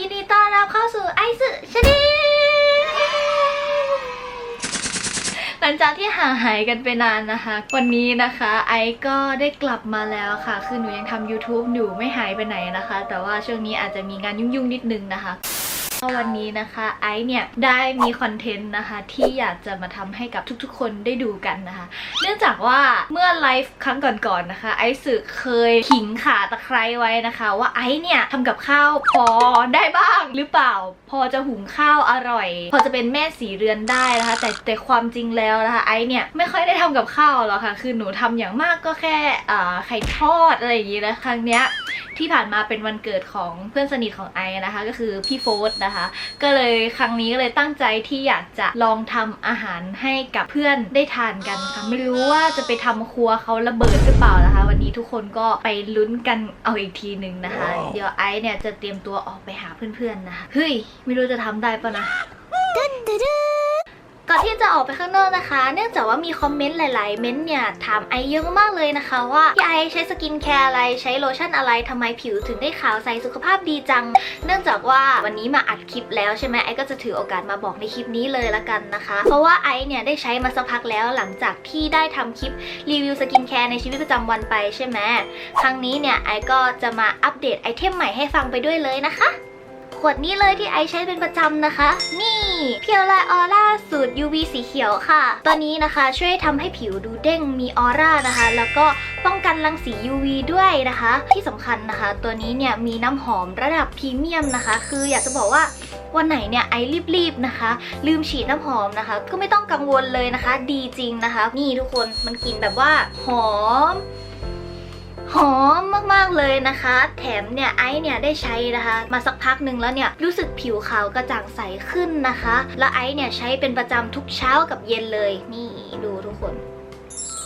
ยินดีต้อนรับเข้าสู่ไอซ์ชนีหลังจากที่ห่างหายกันไปนานนะคะ วันนี้นะคะ ไอซ์ก็ได้กลับมาแล้วค่ะ คือหนูยังทำ YouTube อยู่ไม่หายไปไหนนะคะ แต่ว่าช่วงนี้อาจจะมีงานยุ่งๆนิดนึงนะคะ วันนี้นะคะไอซ์เนี่ยได้มีคอนเทนต์นะคะที่อยากจะมาทำให้กับทุกๆ คนได้ดูกันนะคะ เนื่องจากว่าเมื่อไลฟ์ครั้งก่อนๆนะคะ ไอซ์สึเคยขิงขาตะไคร้ไว้นะคะ ว่าไอซ์เนี่ยทำกับข้าวพอได้บ้างหรือเปล่า พอจะหุงข้าวอร่อย พอจะเป็นแม่สีเรือนได้นะคะ แต่แต่ความจริงแล้วนะคะไอซ์เนี่ยไม่ค่อยได้ทำกับข้าวหรอกค่ะ คือหนูทำอย่างมากก็แค่ไข่ทอดอะไรอย่างงี้นะครั้งเนี้ย ที่ผ่านมาเป็นวันเกิดของเพื่อนสนิทของไอนะคะ ก็คือพี่โฟสนะคะ ก็เลยครั้งนี้ก็เลยตั้งใจที่อยากจะลองทำอาหารให้กับเพื่อนได้ทานกันค่ะไม่รู้ว่าจะไปทำครัวเขาระเบิดหรือเปล่านะคะ วันนี้ทุกคนก็ไปลุ้นกันเอาอีกทีหนึ่งนะคะ เดี๋ยวไอซ์เนี่ยจะเตรียมตัวออกไปหาเพื่อนๆนะคะเฮ้ยไม่รู้จะทำได้ปะนะ ก่อนที่จะออกไปข้างนอกนะคะ เนื่องจากว่ามีคอมเมนต์หลาย ๆ เม้นต์เนี่ยถามไอเยอะมากเลยนะคะ ว่าพี่ไอใช้สกินแคร์อะไรใช้โลชั่นอะไรทำไมผิวถึงได้ขาวใสสุขภาพดีจัง เนื่องจากว่าวันนี้มาอัดคลิปแล้วใช่ไหมไอก็จะถือโอกาสมาบอกในคลิปนี้เลยละกันนะคะ เพราะว่าไอเนี่ยได้ใช้มาสักพักแล้วหลังจากที่ได้ทำคลิปรีวิวสกินแคร์ในชีวิตประจำวันไปใช่ไหมครั้งนี้เนี่ยไอก็จะมาอัปเดตไอเทมใหม่ให้ฟังไปด้วยเลยนะคะ ขวดนี้เลยที่ไอใช้เป็นประจำนะคะ นี่เพียวไลออร่าสูตร UV สีเขียวค่ะ ตัวนี้นะคะช่วยทำให้ผิวดูเด้งมีออร่านะคะ แล้วก็ป้องกันรังสี UV ด้วยนะคะ ที่สำคัญนะคะ ตัวนี้เนี่ยมีน้ำหอมระดับพรีเมียมนะคะ คืออยากจะบอกว่าวันไหนเนี่ยไอรีบๆนะคะ ลืมฉีดน้ำหอมนะคะ ก็ไม่ต้องกังวลเลยนะคะ ดีจริงนะคะ นี่ทุกคนมันกลิ่นแบบว่าหอม หอมมากๆเลยนะคะ แถมเนี่ยไอซ์เนี่ยได้ใช้นะคะ มาสักพักหนึ่งแล้วเนี่ยรู้สึกผิวขาวกระจ่างใสขึ้นนะคะ และไอซ์เนี่ยใช้เป็นประจำทุกเช้ากับเย็นเลย นี่ดูทุกคน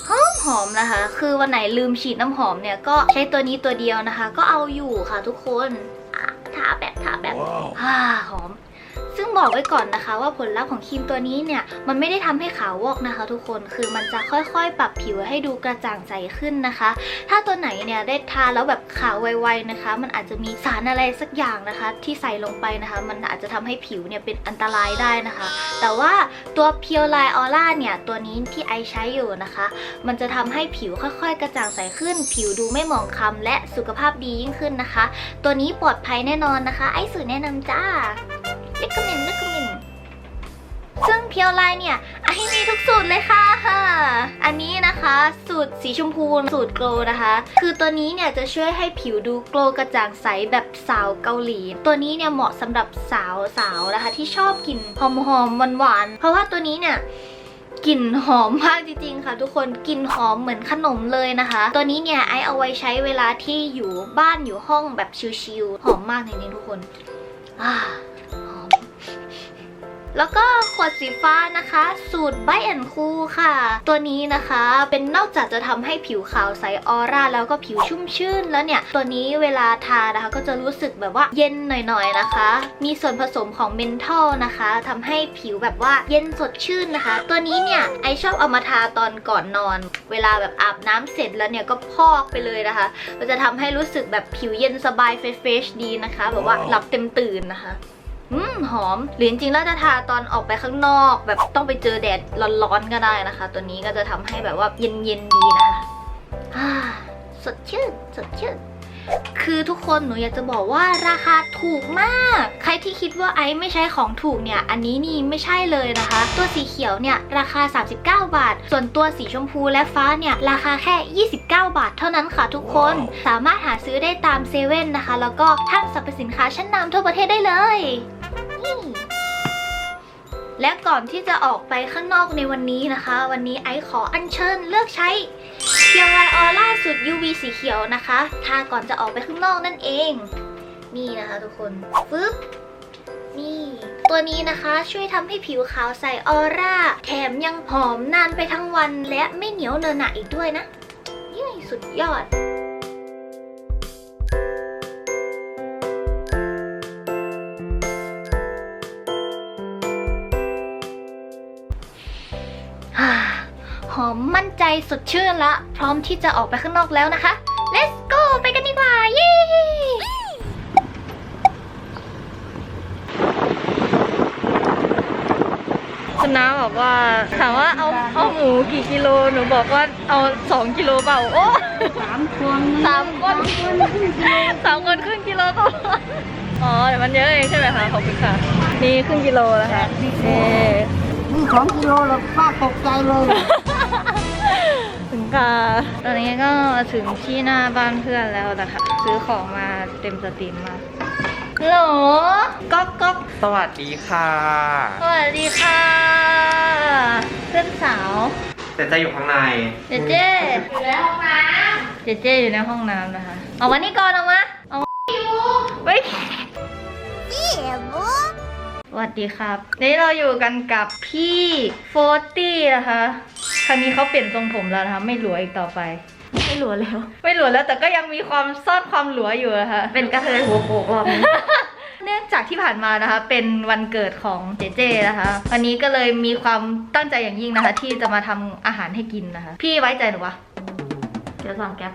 หอมหอมนะคะ คือวันไหนลืมฉีดน้ำหอมเนี่ยก็ใช้ตัวนี้ตัวเดียวนะคะ ก็เอาอยู่ค่ะทุกคนอะทาแบบทาแบบฮ่าหอมซึ่ง บอกไว้ก่อนนะคะ ว่าผลลัพธ์ของครีมตัวนี้เนี่ยมันไม่ได้ทำให้ขาววอกนะคะ ทุกคนคือมันจะค่อยๆ ปรับผิวให้ดูกระจ่างใสขึ้นนะคะ ถ้าตัวไหนเนี่ยได้ทาแล้วแบบขาวไวๆนะคะ มันอาจจะมีสารอะไรสักอย่างนะคะ ที่ใส่ลงไปนะคะ มันอาจจะทำให้ผิวเนี่ยเป็นอันตรายได้นะคะ แต่ว่าตัวเพียวไลออร่าเนี่ยตัวนี้ที่ไอใช้อยู่นะคะ มันจะทำให้ผิวค่อยๆ กระจ่างใสขึ้น ผิวดูไม่หมองคล้ำและสุขภาพดียิ่งขึ้นนะคะ ตัวนี้ปลอดภัยแน่นอนนะคะ ไอสื่อแนะนำจ้า ลกมินเลกมิน ซึ่งเพียวไลน์เนี่ยไอมีทุกสูตรเลยค่ะ อันนี้นะคะ สูตรสีชมพูสูตรโกลนะคะ คือตัวนี้เนี่ยจะช่วยให้ผิวดูโกลกระจ่างใสแบบสาวเกาหลี ตัวนี้เนี่ยเหมาะสำหรับสาวสาวนะคะ ที่ชอบกลิ่นหอมหอมๆหวานเพราะว่าตัวนี้เนี่ยกลิ่นหอมมากจริงๆค่ะ ทุกคนกลิ่นหอมเหมือนขนมเลยนะคะ ตัวนี้เนี่ยไอเอาไว้ใช้เวลาที่อยู่บ้านอยู่ห้องแบบชิลๆหอมมากจริงๆทุกคน อ่า แล้วก็ขวดสีฟ้านะคะ สูตรไบแอนคูค่ะ ตัวนี้นะคะเป็นนอกจากจะทำให้ผิวขาวใสออร่าแล้วก็ผิวชุ่มชื่นแล้วเนี่ย ตัวนี้เวลาทานะคะ ก็จะรู้สึกแบบว่าเย็นหน่อยๆนะคะ มีส่วนผสมของเมนทอลนะคะทำให้ผิวแบบว่าเย็นสดชื่นนะคะ ตัวนี้เนี่ยไอชอบเอามาทาตอนก่อนนอน เวลาแบบอาบน้ำเสร็จแล้วเนี่ยก็พอกไปเลยนะคะมันจะทำให้รู้สึกแบบผิวเย็นสบายเฟรชดีนะคะ แบบว่าหลับเต็มตื่นนะคะ อืมหอม หรือจริงๆแล้วจะทาตอนออกไปข้างนอก แบบต้องไปเจอแดดร้อนๆก็ได้นะคะ ตัวนี้ก็จะทำให้แบบว่าเย็นๆดีนะคะอ่าสดชื่นสดชื่นคือทุกคนหนูอยากจะบอกว่าราคาถูกมาก ใครที่คิดว่าไอซ์ไม่ใช้ของถูกเนี่ย อันนี้นี่ไม่ใช่เลยนะคะ ตัวสีเขียวเนี่ยราคา 39 บาท ส่วนตัวสีชมพูและฟ้าเนี่ยราคาแค่ 29 บาทเท่านั้นค่ะทุกคน สามารถหาซื้อได้ตามเซเว่นนะคะ แล้วก็ห้างสรรพสินค้าชั้นนำทั่วประเทศได้เลยนี่ และก่อนที่จะออกไปข้างนอกในวันนี้นะคะ วันนี้ไอซ์ขออัญเชิญเลือกใช้เพียวไลออร่าสุด UV สีเขียวนะคะทาก่อนจะออกไปข้างนอกนั่นเอง นี่นะคะทุกคนฟึ๊บนี่ตัวนี้นะคะช่วยทำให้ผิวขาวใสออร่า แถมยังหอมนานไปทั้งวัน และไม่เหนียวเนอะหนะอีกด้วยนะยี่สุดยอด สดชื่นละ พร้อมที่จะออกไปข้างนอกแล้วนะคะ let's go ไปกันดีกว่าเย้คุนะบอกว่าถามว่าเอาเอาหมูกี่กิโล หนูบอกว่าเอาสองกิโลเปล่า โอ้สามคนสามคนสามคนครึ่งกิโลก็อ๋อเดี๋ยวมันเยอะเองใช่ไหมคะ ขอบคุณค่ะ นี่ครึ่งกิโลนะคะนี่สองกิโลแล้วป้าตกใจเลย ค่ะ ตอนนี้ก็ถึงที่หน้าบ้านเพื่อนแล้วนะคะ ซื้อของมาเต็มสตรีมมากฮัลโหลก๊อกก๊อกสวัสดีค่ะ สวัสดีค่ะ เพื่อนสาว แต่จะอยู่ข้างใน เจเจอยู่ในห้องน้ำเจเจอยู่ในห้องน้ำนะคะออกมานี่ก่อนออกมาออกมาอยู่ไว้สวัสดีครับนี่เราอยู่กันกับพี่โฟตี้นะคะ ครั้งนี้เขาเปลี่ยนทรงผมแล้วนะคะไม่หลวอีกต่อไป ไม่หลวแล้ว ไม่หลวแล้วแต่ก็ยังมีความซ่อนความหลวอยู่นะคะ เป็นกระเทยหัวโปกรอบนี้ เนื่องจากที่ผ่านมานะคะ เป็นวันเกิดของเจเจนะคะ วันนี้ก็เลยมีความตั้งใจอย่างยิ่งนะคะ ที่จะมาทำอาหารให้กินนะคะ พี่ไว้ใจหนูปะเดี๋ยวสั่งแก๊ป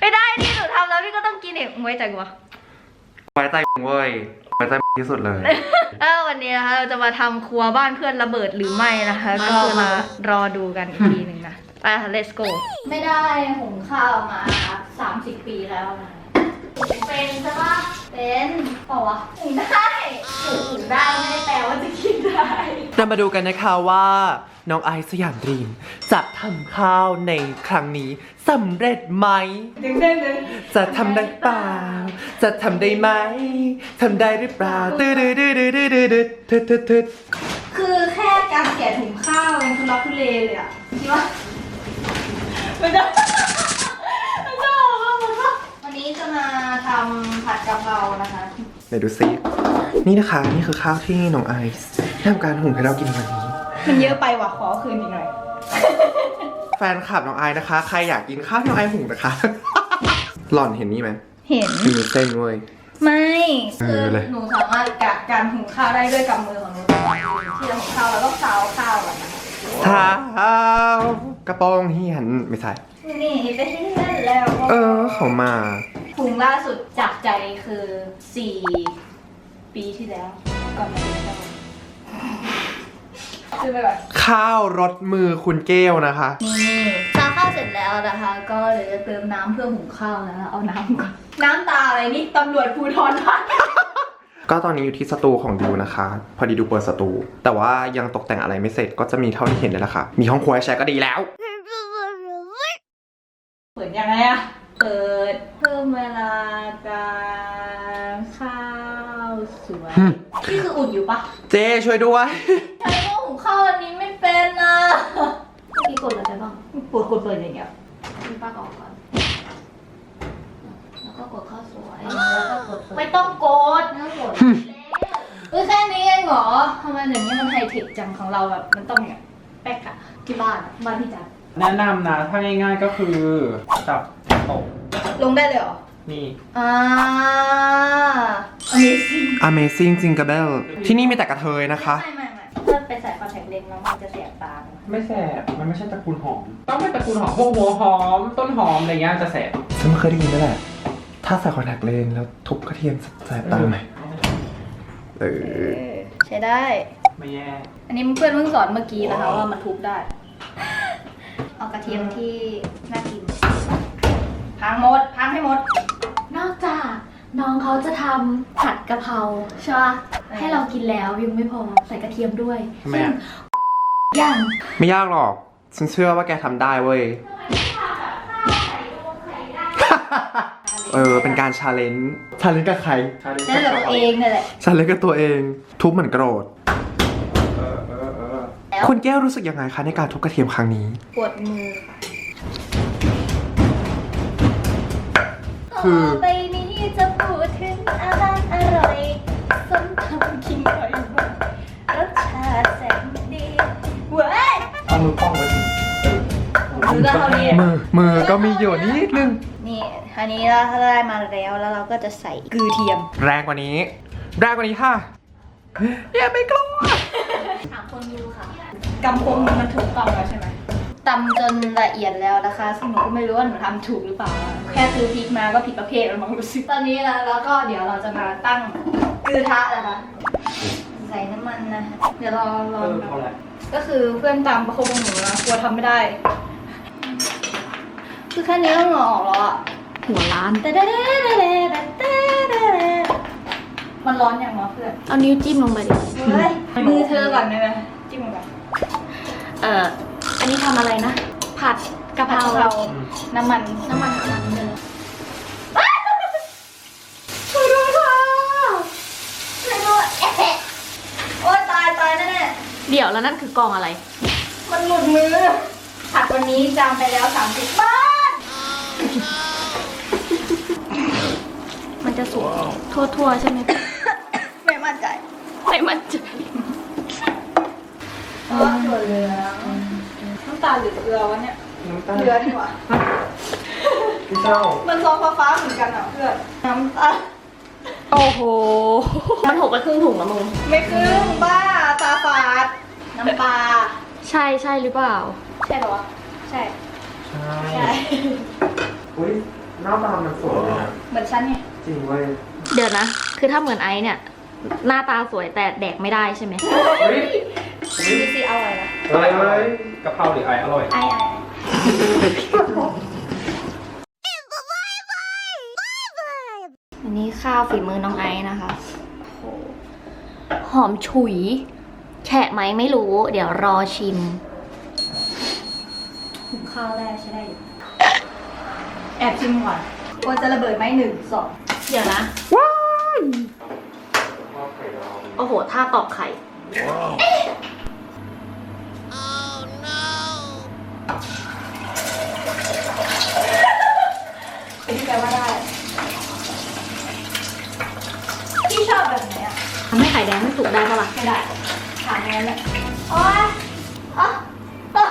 ไม่ได้นี่หนูทำแล้วพี่ก็ต้องกินเองมึงไว้ใจกูปะ ไว้ใจเว้ยไว้ใจที่สุดเลย เออวันนี้นะคะเราจะมาทำครัวบ้านเพื่อนระเบิดหรือไม่นะคะ ก็มารอดูกันอีกทีหนึ่งนะ ไปค่ะ let's go ไม่ได้หุงข้าวมา 30 ปีแล้วนะ เป็นใช่ปะเป็นเปล่าวะหุงได้หุงได้ไม่ได้แปลว่าจะกินได้เรามาดูกันนะคะว่า น้องไอซ์สยามดรีมจะทำข้าวในครั้งนี้สำเร็จไหมจะทำได้เปล่า จะทำได้ไหมทำได้หรือเปล่าตื้อดื้อดื้อดื้อดื้อดื้อดื้อทึดทึดทึดคือแค่การแกะถุงข้าวยังทุลักทุเลเลยอะคิดว่ามันจะมันจะออกมาหมดปะวันนี้จะมาทำผัดกะเพรานะคะไหนดูซินี่นะคะนี่คือข้าวที่น้องไอซ์ทำการหุงให้เรากินวันนี้ มันเยอะไปว่ะขอคืนอีกหน่อย แฟนคลับน้องไอซ์นะคะ ใครอยากกินข้าวที่น้องไอซ์หุงนะคะ หล่อนเห็นนี่ไหมเห็น มีเส้นเว้ย ไม่เอคืออเลย หนูสามารถกะการหุงข้าวได้ด้วยกำมือของหนูที่เราหุงข้าวแล้วก็ซาวข้าวก่อนนะคะเท้ากระโปรงเหียนไม่ใช่นี่ไปที่นั่นแล้วก็เออเขามา ถุงล่าสุดจากใจคือสี่ปีที่แล้ว ก่อนมาเป็นเจ้าคือไปก่อนข้าวรสมือคุณเกลนะคะ นี่ซาวข้าวเสร็จแล้วนะคะ ก็เดี๋ยวจะเติมน้ำเพื่อหุงข้าวนะคะเอาน้ำก่อน น้ำตาอะไรนี่ตำรวจภูทรภาคก็ตอนนี้อยู่ที่สตูของดิวนะคะ พอดีดูเปิดสตู แต่ว่ายังตกแต่งอะไรไม่เสร็จก็จะมีเท่าที่เห็นนี่แหละค่ะ มีห้องครัวให้ใช้ก็ดีแล้ว เปิดยังไงอะ เปิดเพิ่มเวลาการข้าวสวยหึนี่คืออุ่นอยู่ปะเจช่วยด้วยใช้หม้อหุงข้าวอันนี้ไม่เป็นนะเมื่อกี้กดอะไรบ้างกดกดเปิดอย่างเงี้ยพี่ป้าออกก่อนแล้วก็กดข้าวสวยแล้วก็กดไม่ต้องกดไม่ต้องกดเฮ้ยแค่นี้เองเหรอทำไมเดี๋ยวนี้มันไฮเทคจังของเราแบบมันต้องเนี่ยแป๊กอะที่บ้านอะบ้านที่จัดแนะนำนะ ถ้าง่ายๆก็คือจับ ตก ลงได้เลยเหรอ นี่ อ่า amazing Amazing Jingle Bell ที่นี่มีแต่กระเทยนะคะ ไม่ไม่ไม่ถ้าไปใส่คอนแทคเลนส์แล้วมันจะเสียบตาไหมไม่แสบ มันไม่ใช่ตระกูลหอม ต้องเป็นตระกูลหอมพวกหัวหอม ต้นหอมอะไรเงี้ยจะแสบฉันไม่เคยได้ยินนั่นแหละ ถ้าใส่คอนแทคเลนส์แล้วทุบกระเทียมแสบตาไหมเออใช้ได้ ไม่แย่ อันนี้เพื่อนเพิ่งสอนเมื่อกี้นะคะว่ามันทุบได้ เอากระเทียมที่น่ากิน พังหมด พังให้หมด นอกจากน้องเขาจะทำผัดกะเพราใช่ปะให้เรากินแล้วยังไม่พอใส่กระเทียมด้วยทำไมอะ อย่างไม่ยากหรอก ฉันเชื่อว่าแกทำได้เว้ย เออ เป็นการชาเลนจ์ชาเลนจ์กับใครใช้กับตัวเองนี่นแหละ ชาเลนจ์กับตัวเอง ทุบเหมือนโกรธเออเออเออแล้วคุณแก้วรู้สึกยังไงคะในการทุบกระเทียมครั้งนี้ ปวดมือค่ะ คือต่อไปนี้จะพูดถึงอาหารอร่อยส้มตำกินบ่อยๆรสชาติแสนดีเว้ยเอามือป้องไว้สิมือก็เท่านี้มือมือก็มีอยู่นิดนึง นี่อันนี้เราได้มาแล้วแล้วเราก็จะใส่กือเทียม แรงกว่านี้ แรงกว่านี้ค่ะอย่าไปกลัวถามคนดูค่ะกำพงมันถูกต้องแล้วใช่ไหม ตำจนละเอียดแล้วนะคะ ซึ่งหนูก็ไม่รู้ว่าหนูทำถูกหรือเปล่า แค่ซื้อพริกมาก็ผิดประเภทแล้วมั้งรู้สึกตอนนี้แล้วแล้วก็เดี๋ยวเราจะมาตั้งกระทะนะคะใส่น้ำมันนะเดี๋ยวรอรอเออแบพอบแล้วก็คือเพื่อนตามประคบของหนูนะกลัวทำไม่ได้ คือแค่นี้ก็เหงื่อออกแล้วอะหัวล้าน แต่เด้เด้เด้เด้เด้เด้เด้มันร้อนอย่างวะเพื่อนเอานิ้วจิ้มลงไปดิเฮ้ยมือเธอก่อนได้ไหมจิ้มลงไปเอ่ออั นนี้ทำอะไรนะ ผัดกะเพผัดรากะเพราน้ำมันน้ำมันหาน้ำเลยช่วยด้วยค่ะช่วยด้วยเอ๊ะโอ๊ยตายตายแน่ๆเดี๋ยวแล้วนั่นคือกองอะไรมันหลุดมือ ผัดวันนี้จามไปแล้ว 30 บาท มันจะสุกทั่วๆใช่ไหม ไม่มั่นใจไม่มั่นใจเพราะว่าถั่วเหลืองน้ำตาลหรือเกลือวะเนี่ยน้ำตาลเกลือนี่หว่าพี่เจ้ามันซองฟ้าๆเหมือนกันอะเพื่อนน้ำตาลโอ้โห มันหกไปครึ่งถุงแล้วมึง ไม่ครึ่งบ้าตาฝาด น้ำปลา ใช่ใช่หรือเปล่า ใช่เหรอวะใช่ ใช่ใช่ อุ้ยหน้าตามันสวยเลยนะเหมือนฉันไงจริงเว้ยเดี๋ยวนะ คือถ้าเหมือนไอซ์เนี่ย หน้าตาสวยแต่แดกไม่ได้ใช่ไหม เฮ้ย ดูสิเอาอะไรนะอะไรเว้ยกะเพราหรือไออร่อย ไอไออันนี้ข้าวฝีมือน้องไอซ์นะคะโอ้โหหอมฉุย แฉะไหมไม่รู้ เดี๋ยวรอชิมหุงข้าวแรกใช่ได้อยู่แอบชิมก่อนกลัวจะระเบิดไหมหนึ่งสองเดี๋ยวนะโอ้โหท่าตอกไข่เป็นที่แปลว่าได้ พี่ชอบแบบไหน อะทำให้ไข่แดงไม่สุกได้ปะล่ะไม่ได้ถามอย่างนั้นแหละโอ๊ยอ๋ออ๋อ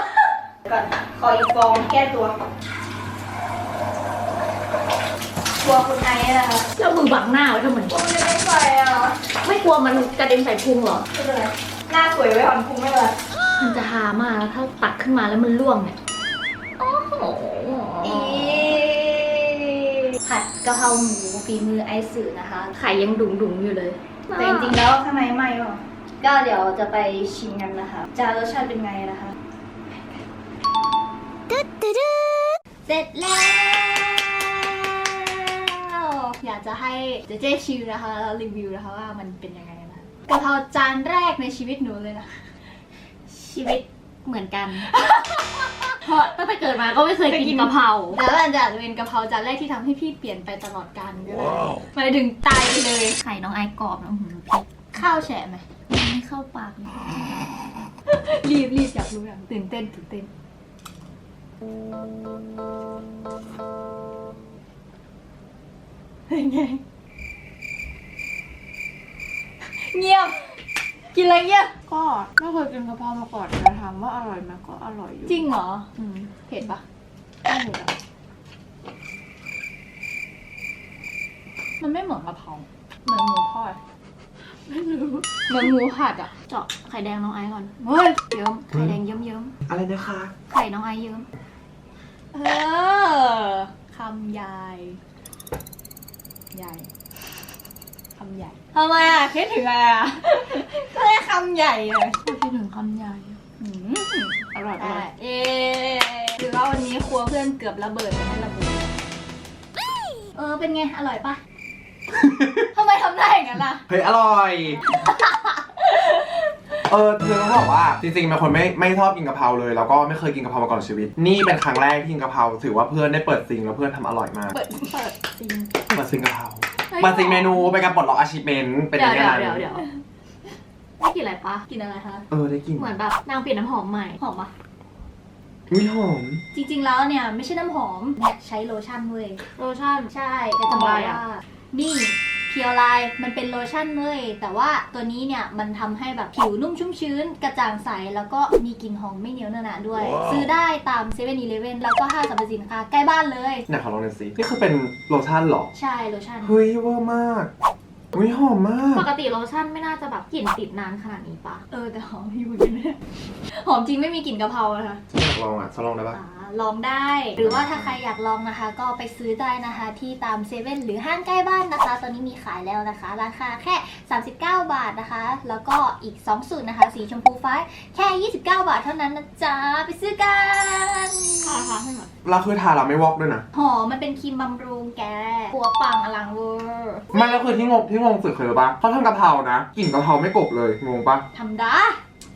ก่อนขออีกฟองแก้ตัวกลัวคุณไอซ์นะคะแล้วมือบังหน้าไว้ทำไมกลัวไม่ได้ใส่อะไม่กลัวมันกระเด็นใส่พุงเหรอไม่เป็นไรหน้าสวยไว้อ่อนพุงไม่เป็นไรมันจะฮามากถ้าตักขึ้นมาแล้วมันร่วงเนี่ยโอ้โหอีผัดกะเพราหมูฝีมือไอซ์สื่อนะคะไข่ยังดุงๆอยู่เลย แต่จริงๆแล้วข้างในไหม้ป่ะก็เดี๋ยวจะไปชิมกันนะคะจะรสชาติเป็นไงนะคะเสร็จแล้ว อยากจะให้เจเจชิวนะคะแล้วรีวิวนะคะว่ามันเป็นยังไงนะกะเพราจานแรกในชีวิตหนูเลยนะ ชีวิตเหมือนกัน เพราะตั้งแต่เกิดมาก็ไม่เคยกินกะเพราแล้วมันจะเป็นกะเพราจานแรกที่ทำให้พี่เปลี่ยนไปตลอดกาลก็ได้หมายถึงตายไปเลย ไข่น้องไอซ์กรอบนะอื้อหือพริกข้าวแฉะไหมไม่เข้าปากเลยรีบรีบอยากรู้อย่างตื่นเต้นตื่นเต้น เป็นไง เงียบ กินอะไรเงียบก็ไม่เคยกินกะเพรามาก่อนแต่ถามว่าอร่อยไหมก็อร่อยอยู่จริงเหรออืมเผ็ดปะไม่เผ็ดอะมันไม่เหมือนกะเพราเหมือนหมูทอดไม่รู้เหมือนหมูผัดอะเจาะไข่แดงน้องไอซ์ก่อนเฮ้ยเยิ้มไข่แดงเยิ้มเยิ้มอะไรนะคะ ๆไข่น้องไอซ์เยิ้มเออคำใหญ่ใหญ่ คำใหญ่ทำไมอะคิดถึงอะไรอะก็ได้คำใหญ่เลยไม่คิดถึงคำใหญ่อืมอร่อยอร่อยเอ๊หรือว่าวันนี้ครัวเพื่อนเกือบระเบิดไปไม่ระเบิดเออเป็นไงอร่อยปะทำไมทำได้อย่างนั้นล่ะเฮ้ยอร่อย เออคือต้องบอกว่าจริงๆเป็นคนไม่ไม่ชอบกินกะเพราเลย แล้วก็ไม่เคยกินกะเพรามาก่อนในชีวิต นี่เป็นครั้งแรกที่กินกะเพราถือว่าเพื่อนได้เปิดซิงแล้วเพื่อนทำอร่อยมาก เปิดเปิดจริงเปิดซิงกะเพรา เปิดซิงเมนูเป็นการปลดล็อกอาชีพเมนเป็นเดี๋ยัยวงไงเดี๋ยวเดี๋ยวเดี๋ยวไม่กินอะไรปะกินอะไรคะ เออได้กินเหมือนแบบนางเปลี่ยนน้ำหอมใหม่ หอมปะอุ้ยหอม จริง ๆ แล้วเนี่ยไม่ใช่น้ำหอมเนี่ยใช้โลชั่นเว้ยโลชั่น ใช่แต่จะบอกอะไรอะว่านี่ เพียวไลน์มันเป็นโลชั่นเว้ยแต่ว่าตัวนี้เนี่ยมันทำให้แบบผิวนุ่มชุ่มชื้น กระจ่างใส แล้วก็มีกลิ่นหอมไม่เหนียวเนอะหนะด้วยซื้อได้ตาม7 e เ e ่ e อแล้วก็ห้างสรรพสินค้าใกล้บ้านเลยอยากขอลองหน่อยสินี่คือเป็นโลชั่นเหรอ ใช่โลชั่น เฮ้ยเวอร์มากอุ้ยหอมมาก ปกติโลชั่นไม่น่าจะแบบกลิ่นติดนานขนาดนี้ปะเออแต่หอมอยู่เหมือนกันเนี่ยหอมจริงไม่มีกลิ่นกะเพรานะคะ ฉันอยากลองอะฉันลองได้ปะอ่า ลองได้ หรือว่าถ้าใครอยากลองนะคะ ก็ไปซื้อได้นะคะ ที่ตามเซเว่นหรือห้างใกล้บ้านนะคะ ตอนนี้มีขายแล้วนะคะ ราคาแค่ 39 บาทนะคะ แล้วก็อีก2สูตรนะคะ สีชมพูฟ้าแค่ 29 บาทเท่านั้นนะจ๊ะไปซื้อกันทาทาให้หมดแล้วคือทาเราไม่วอกด้วยนะหอมมันเป็นครีมบำรุงแกปัวปังอลังเวอร์ไม่แล้วคือที่งงที่งงสุดคืออะไรปะเขาทำกะเพรานะกลิ่นกะเพราไม่กบเลยงงปะทำได้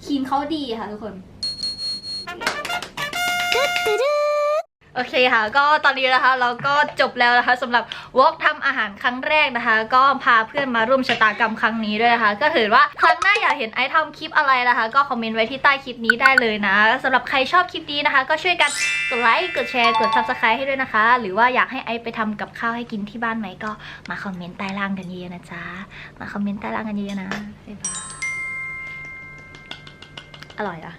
ครีมเขาดีค่ะทุกคน โอเคค่ะ ก็ตอนนี้นะคะเราก็จบแล้วนะคะสำหรับวอล์กทำอาหารครั้งแรกนะคะ ก็พาเพื่อนมาร่วมชะตากรรมครั้งนี้ด้วยนะคะ ก็ถือว่าครั้งหน้าอยากเห็นไอซ์ทำคลิปอะไรนะคะ ก็คอมเมนต์ไว้ที่ใต้คลิปนี้ได้เลยนะสำหรับใครชอบคลิปนี้นะคะ ก็ช่วยกันกดไลค์กดแชร์กด subscribe ให้ด้วยนะคะ หรือว่าอยากให้ไอซ์ไปทำกับข้าวให้กินที่บ้านไหมก็มาคอมเมนต์ใต้ล่างกันเยอะๆนะจ๊ะมาคอมเมนต์ใต้ล่างกันเยอะๆนะบ๊ายบายอร่อยอะ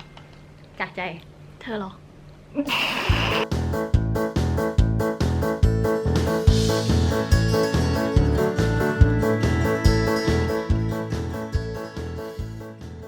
จากใจ เธอหรอ you